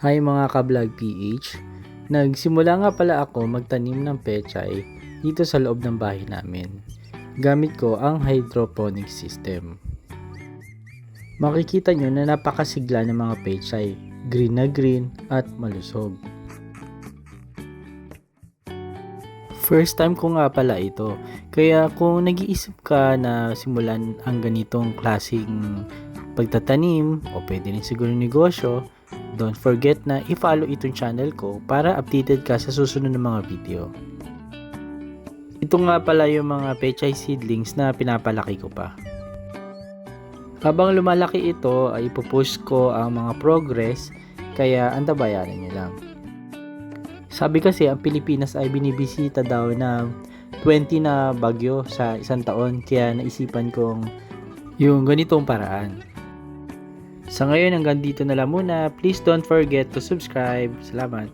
Hi mga ka-vlog PH. Nagsimula nga pala ako magtanim ng pechay dito sa loob ng bahay namin. Gamit ko ang hydroponic system. Makikita nyo na napakasigla ng mga pechay. Green na green at malusog. First time ko nga pala ito. Kaya kung nag-iisip ka na simulan ang ganitong klaseng pagtatanim o pwede rin siguro negosyo, don't forget na i-follow itong channel ko para updated ka sa susunod ng mga video. Ito nga pala yung mga pechay seedlings na pinapalaki ko pa. Habang lumalaki ito ay ipopost ko ang mga progress kaya antabayanan nyo lang. Sabi kasi ang Pilipinas ay binibisita daw ng 20 na bagyo sa isang taon kaya naisipan kong yung ganitong paraan. Sa ngayon hanggang dito na lang muna. Please don't forget to subscribe. Salamat.